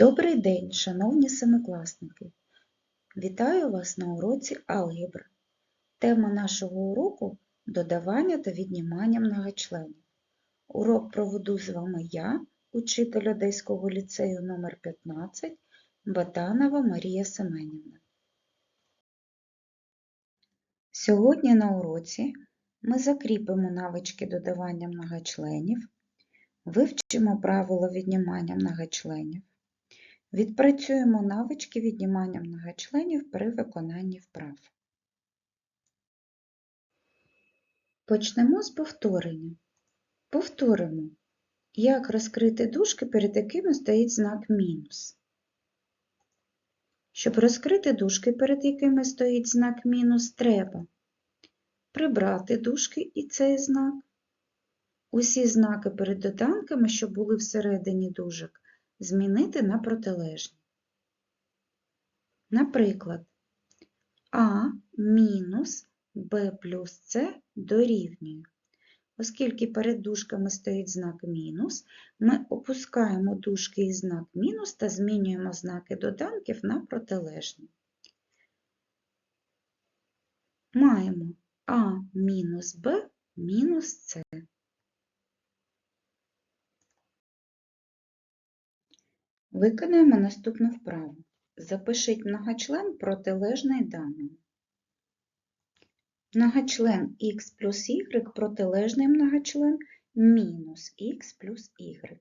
Добрий день, шановні семикласники! Вітаю вас на уроці алгебри. Тема нашого уроку – додавання та віднімання многочленів. Урок проведу з вами я, учитель Одеського ліцею номер 15 Батанова Марія Семенівна. Сьогодні на уроці ми закріпимо навички додавання многочленів, вивчимо правила віднімання многочленів, Відпрацюємо навички віднімання многочленів при виконанні вправ. Почнемо з повторення. Повторимо, як розкрити дужки, перед якими стоїть знак мінус. Щоб розкрити дужки, перед якими стоїть знак мінус, треба прибрати дужки і цей знак. Усі знаки перед доданками, що були всередині дужок, змінити на протилежні. Наприклад, А мінус Б плюс С дорівнює. Оскільки перед дужками стоїть знак мінус, ми опускаємо дужки і знак мінус та змінюємо знаки доданків на протилежні. Маємо А мінус Б мінус С. Виконаємо наступну вправу. Запишіть многочлен протилежний даному. Многочлен х плюс y протилежний многочлен мінус х плюс y.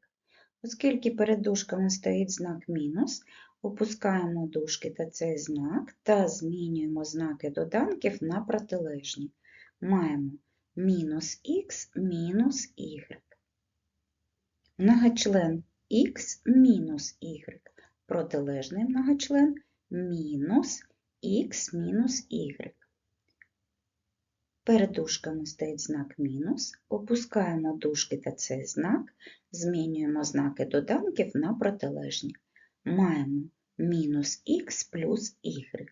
Оскільки перед дужками стоїть знак мінус, опускаємо дужки та цей знак та змінюємо знаки доданків на протилежні. Маємо мінус х мінус y. Многочлен х мінус y. Протилежний многочлен мінус х мінус y. Перед дужками стоїть знак мінус, опускаємо дужки та цей знак, змінюємо знаки доданків на протилежні. Маємо мінус х плюс y.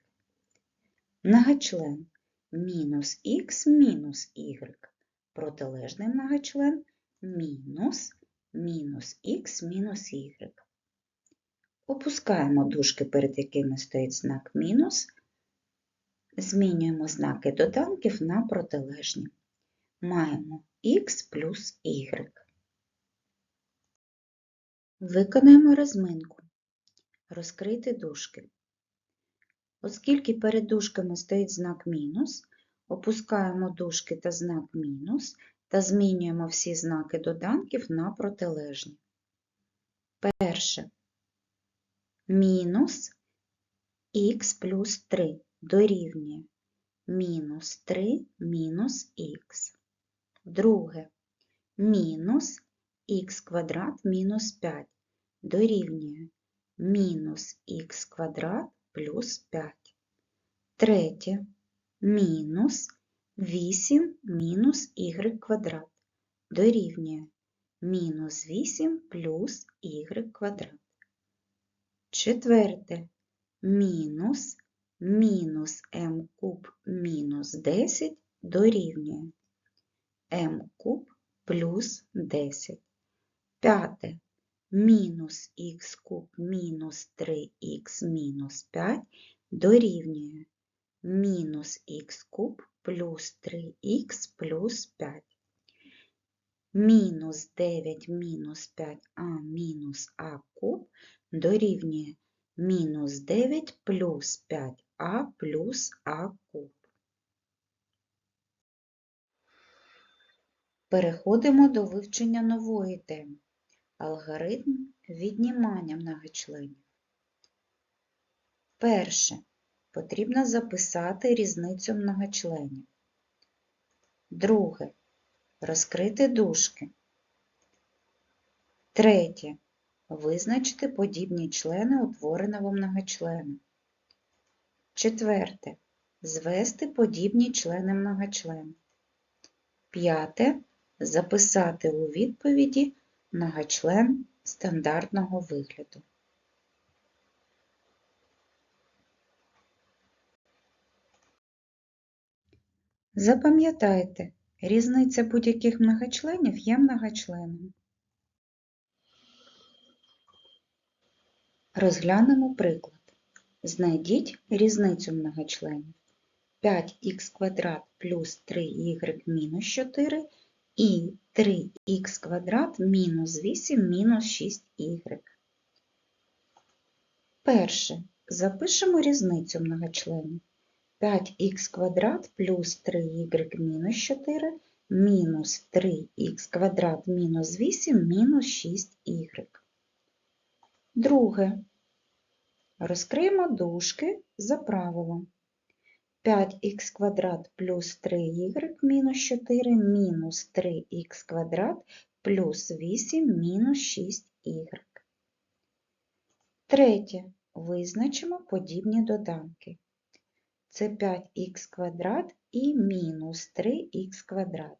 Многочлен мінус х мінус y. Протилежний многочлен мінус мінус х мінус y. Опускаємо дужки, перед якими стоїть знак мінус, змінюємо знаки доданків на протилежні. Маємо х плюс y. Виконаємо розминку. Розкрити дужки. Оскільки перед дужками стоїть знак мінус, опускаємо дужки та знак мінус та змінюємо всі знаки доданків на протилежні. Перше. Мінус х плюс 3 дорівнює мінус 3 мінус х. Друге. Мінус х квадрат мінус 5 дорівнює мінус х квадрат плюс 5. Третє. Мінус 8 мінус y квадрат дорівнює мінус 8 плюс y квадрат. Четверте мінус мінус m куб мінус 10 дорівнює m куб плюс 10. П'яте мінус х куб мінус 3х мінус 5 дорівнює мінус х куб плюс 3х плюс 5. Мінус 9 мінус 5а мінус а куб дорівнює мінус 9 плюс 5а плюс а куб. Переходимо до вивчення нової теми. Алгоритм віднімання многочленів. Перше потрібно записати різницю многочленів. Друге розкрити дужки. Третє визначити подібні члени утвореного многочлена. Четверте звести подібні члени многочлена. П'яте записати у відповіді многочлен стандартного вигляду. Запам'ятайте, різниця будь-яких многочленів є многочленом. Розглянемо приклад. Знайдіть різницю многочленів. 5х квадрат плюс 3y мінус 4 і 3х квадрат мінус 8 мінус 6y. Перше. Запишемо різницю многочленів. 5х квадрат плюс 3y мінус 4 мінус 3х квадрат мінус 8 мінус 6y. Друге. Розкриємо дужки за правилом. 5х квадрат плюс 3y мінус 4 мінус 3х квадрат плюс 8 мінус 6y. Третє. Визначимо подібні доданки. Це 5х квадрат і мінус 3х квадрат,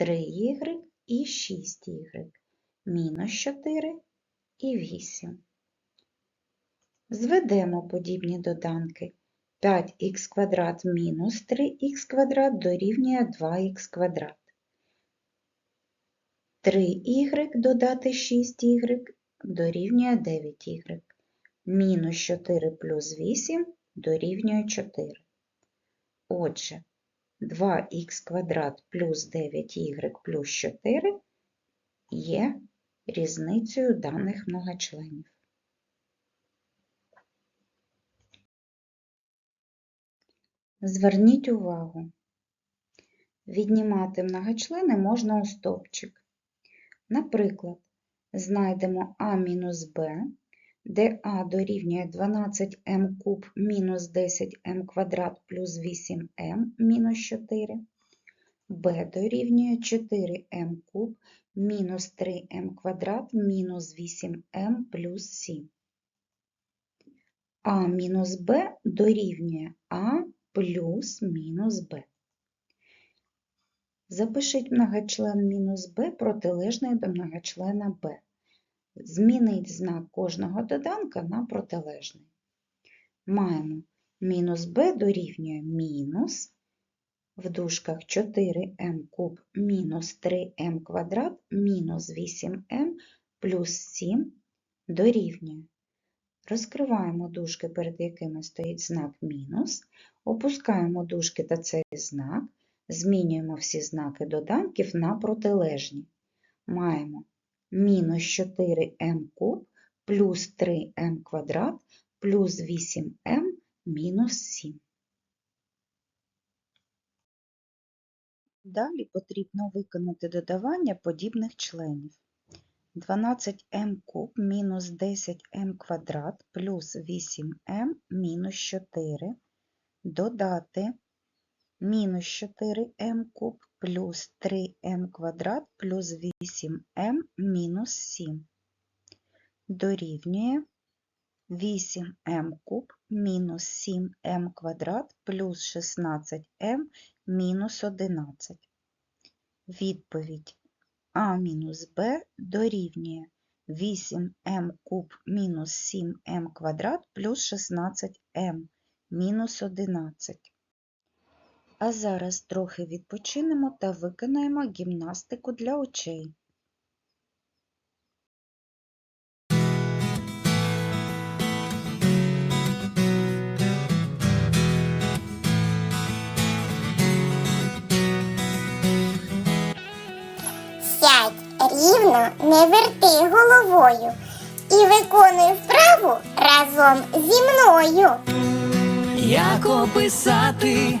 3y і 6y, мінус 4 і 8. Зведемо подібні доданки. 5х квадрат мінус 3х квадрат дорівнює 2х квадрат. 3y додати 6y дорівнює 9y. Мінус 4 плюс 8 дорівнює 4. Отже, 2х квадрат плюс 9y плюс 4 є різницею даних многочленів. Зверніть увагу, віднімати многочлени можна у стовпчик. Наприклад, знайдемо а мінус b, де а дорівнює 12m куб мінус 10m квадрат плюс 8m мінус 4, b дорівнює 4m куб мінус 3m квадрат мінус 8m плюс 7. а мінус b дорівнює а плюс мінус b. Запишіть многочлен мінус b протилежний до многочлена b. Змініть знак кожного доданка на протилежний. Маємо мінус b дорівнює мінус в дужках 4m куб мінус 3m квадрат мінус 8m плюс 7 дорівнює. Розкриваємо дужки, перед якими стоїть знак мінус, опускаємо дужки та цей знак, змінюємо всі знаки доданків на протилежні. Маємо мінус 4m куб плюс 3m квадрат плюс 8m мінус 7. Далі потрібно виконати додавання подібних членів. 12m куб мінус 10m квадрат плюс 8m мінус 4 додати мінус 4m куб плюс 3m квадрат плюс 8m мінус 7 дорівнює 8m куб мінус 7m квадрат плюс 16m мінус 11. Відповідь а мінус b дорівнює 8m куб мінус 7m квадрат плюс 16m мінус 11. А зараз трохи відпочинемо та виконаємо гімнастику для очей. Сядь рівно, не верти головою і виконуй вправу разом зі мною. Як описати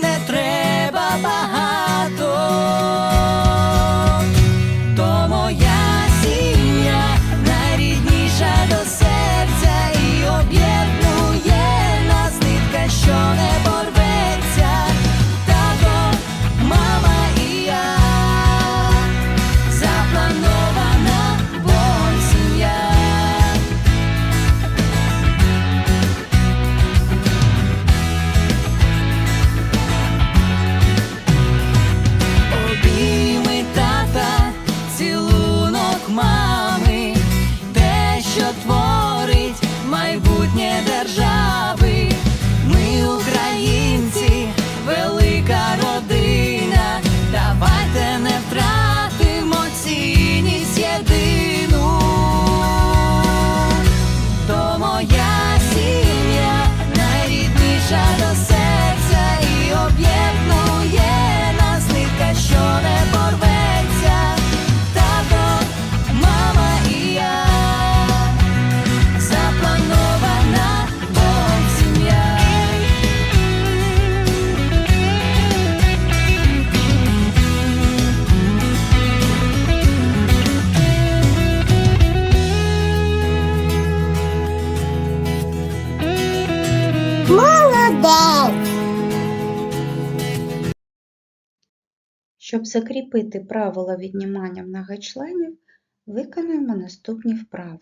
Щоб закріпити правило віднімання многочленів, виконаємо наступні вправи.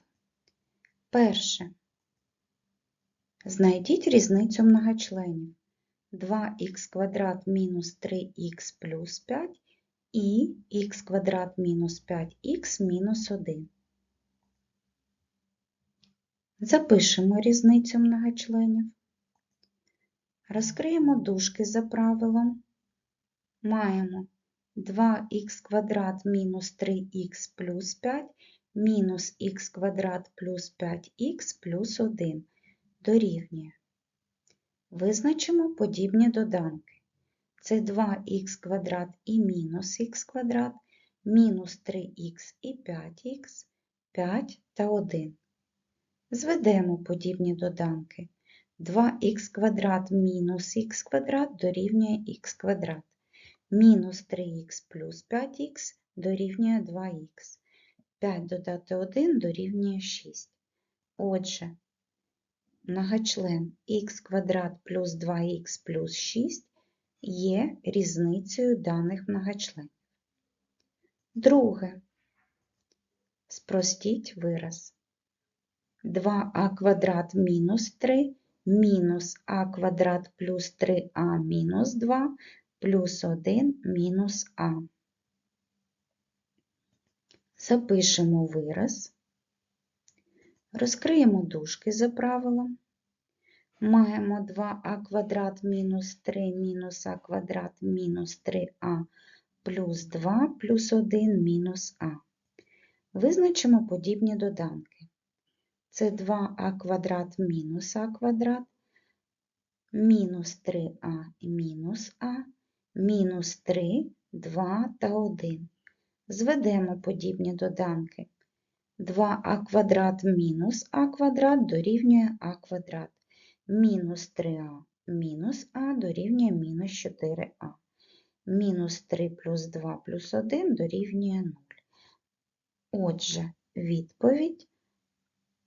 Перше. Знайдіть різницю многочленів. 2х квадрат мінус 3х плюс 5 і х квадрат мінус 5х мінус 1. Запишемо різницю многочленів. Розкриємо дужки за правилом. Маємо 2х квадрат мінус 3х плюс 5 мінус х квадрат плюс 5х плюс 1 дорівнює. Визначимо подібні доданки. Це 2х квадрат і мінус х квадрат, мінус 3х і 5х, 5 та 1. Зведемо подібні доданки. 2х квадрат мінус х квадрат дорівнює х квадрат. Мінус 3х плюс 5х дорівнює 2х. 5 додати 1 дорівнює 6. Отже, многочлен х квадрат плюс 2х плюс 6 є різницею даних многочленів. Друге. Спростіть вираз. 2а квадрат мінус 3 мінус а квадрат плюс 3а мінус 2 плюс 1 мінус а. Запишемо вираз. Розкриємо дужки за правилом. Маємо 2а квадрат мінус 3 мінус а квадрат мінус 3а плюс 2 плюс 1 мінус а. Визначимо подібні доданки. Це 2а квадрат мінус а квадрат, мінус 3а і мінус а, мінус 3, 2 та 1. Зведемо подібні доданки. 2а квадрат мінус а квадрат дорівнює а квадрат. Мінус 3а мінус а дорівнює мінус 4а. Мінус 3 плюс 2 плюс 1 дорівнює 0. Отже, відповідь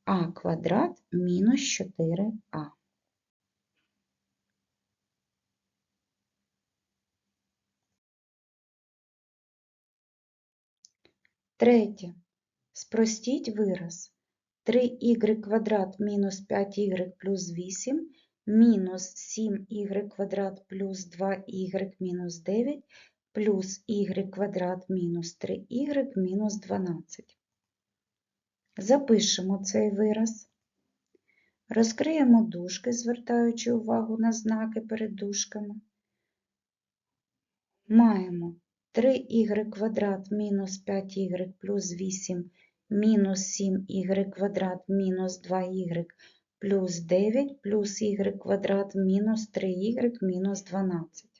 а квадрат мінус 4а. Третє. Спростіть вираз. 3y квадрат мінус 5y плюс 8 мінус 7y квадрат плюс 2y мінус 9 плюс y квадрат мінус 3y мінус 12. Запишемо цей вираз. Розкриємо дужки, звертаючи увагу на знаки перед дужками. Маємо 3y квадрат мінус 5y плюс 8 мінус 7y квадрат мінус 2y плюс 9 плюс y квадрат мінус 3y мінус 12.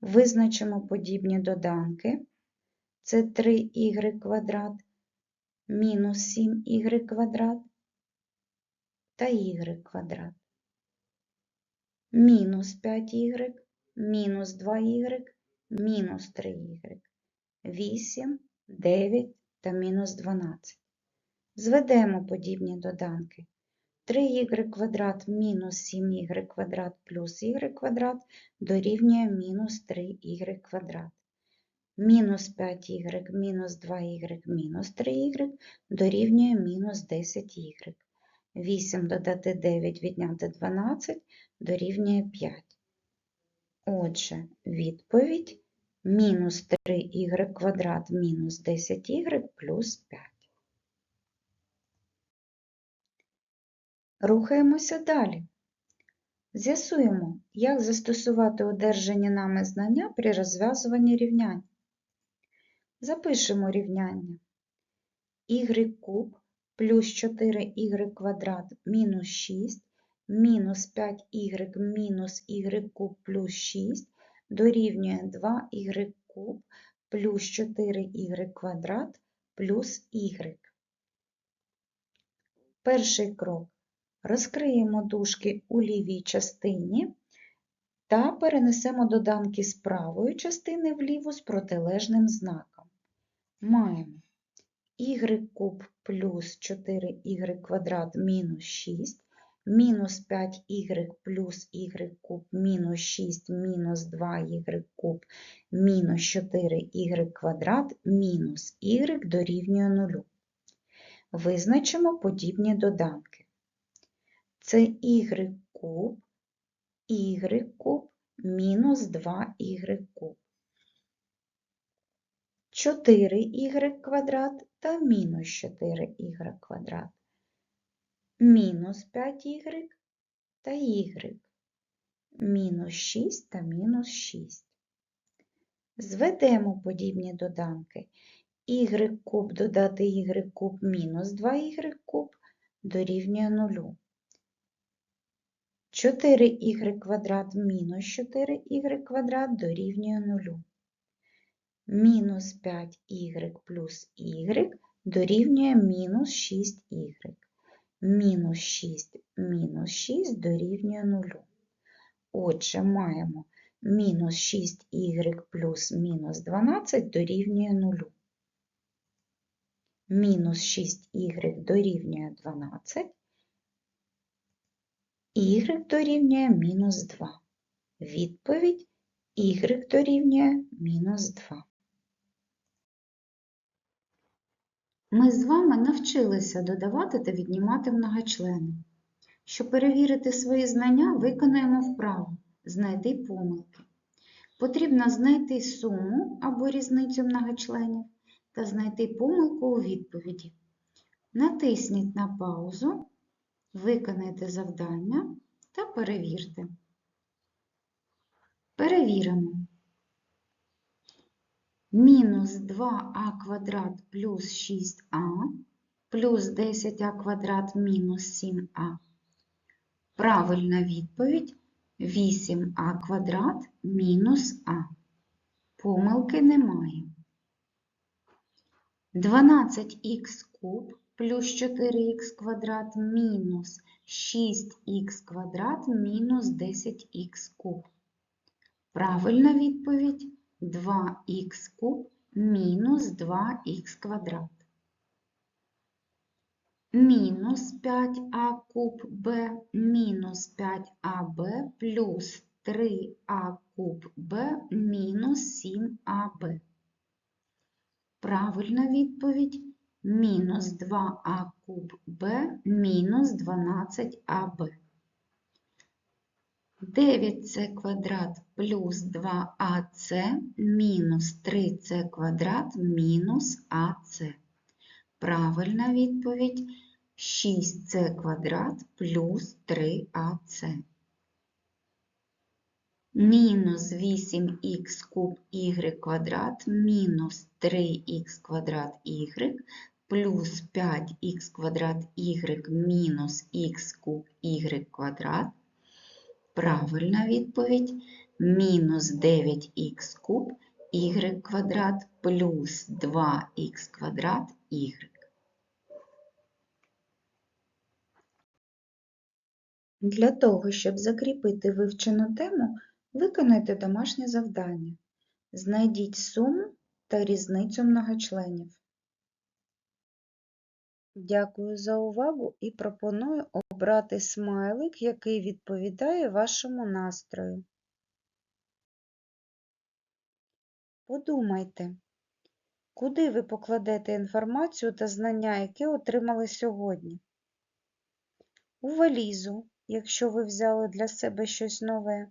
Визначимо подібні доданки. Це 3y квадрат мінус 7y квадрат та y квадрат. Мінус 5y, мінус 2y, мінус 3y, 8, 9 та мінус 12. Зведемо подібні доданки. 3y квадрат мінус 7y квадрат плюс y квадрат дорівнює мінус 3y квадрат. Мінус 5y мінус 2y мінус 3y дорівнює мінус 10y. 8 додати 9 відняти 12 дорівнює 5. Отже, відповідь мінус 3y квадрат мінус 10y плюс 5. Рухаємося далі. З'ясуємо, як застосувати одержані нами знання при розв'язуванні рівнянь. Запишемо рівняння. y куб плюс 4y квадрат мінус 6 мінус 5y мінус y куб плюс 6 дорівнює 2y куб плюс 4y квадрат плюс y. Перший крок. Розкриємо дужки у лівій частині та перенесемо доданки з правої частини вліву з протилежним знаком. Маємо y куб плюс 4y квадрат мінус 6 мінус 5y плюс y куб мінус 6 мінус 2y куб мінус 4y квадрат мінус y дорівнює 0. Визначимо подібні доданки. Це y куб, y куб мінус 2y куб. 4y квадрат та мінус 4y квадрат. Мінус 5y та y. Мінус 6 та мінус 6. Зведемо подібні доданки. y куб додати y куб мінус 2y куб дорівнює 0. 4y квадрат мінус 4y квадрат дорівнює 0. Мінус 5y плюс y дорівнює мінус 6y. Мінус 6 мінус 6 дорівнює 0. Отже, маємо мінус 6y плюс мінус 12 дорівнює 0. Мінус 6y дорівнює 12, y дорівнює мінус 2. Відповідь y дорівнює мінус 2. Ми з вами навчилися додавати та віднімати многочлени. Щоб перевірити свої знання, виконаємо вправу «Знайди помилки». Потрібно знайти суму або різницю многочленів та знайти помилку у відповіді. Натисніть на паузу, виконайте завдання та перевірте. Перевіримо. Мінус 2а квадрат плюс 6а плюс 10а квадрат мінус 7а. Правильна відповідь 8а квадрат мінус а. Помилки немає. 12х куб плюс 4х квадрат мінус 6х квадрат мінус 10х куб. Правильна відповідь 2х куб мінус 2х квадрат. Мінус 5а куб b мінус 5аб плюс 3а куб b мінус 7аб. Правильна відповідь мінус 2а куб b мінус 12аб. 9c квадрат плюс 2ac мінус 3c квадрат мінус ac. Правильна відповідь 6c квадрат плюс 3ac. Мінус 8х куб y квадрат мінус 3х квадрат y плюс 5х квадрат y мінус х куб y квадрат. Правильна відповідь мінус 9х куб y квадрат плюс 2х квадрат y. Для того, щоб закріпити вивчену тему, виконайте домашнє завдання. Знайдіть суму та різницю многочленів. Дякую за увагу і пропоную обрати смайлик, який відповідає вашому настрою. Подумайте, куди ви покладете інформацію та знання, які отримали сьогодні? У валізу, якщо ви взяли для себе щось нове,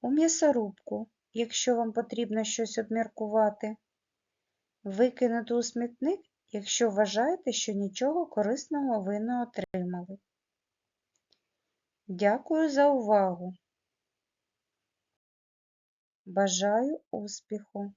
у м'ясорубку, якщо вам потрібно щось обміркувати, викинути у смітник, якщо вважаєте, що нічого корисного ви не отримали. Дякую за увагу! Бажаю успіху!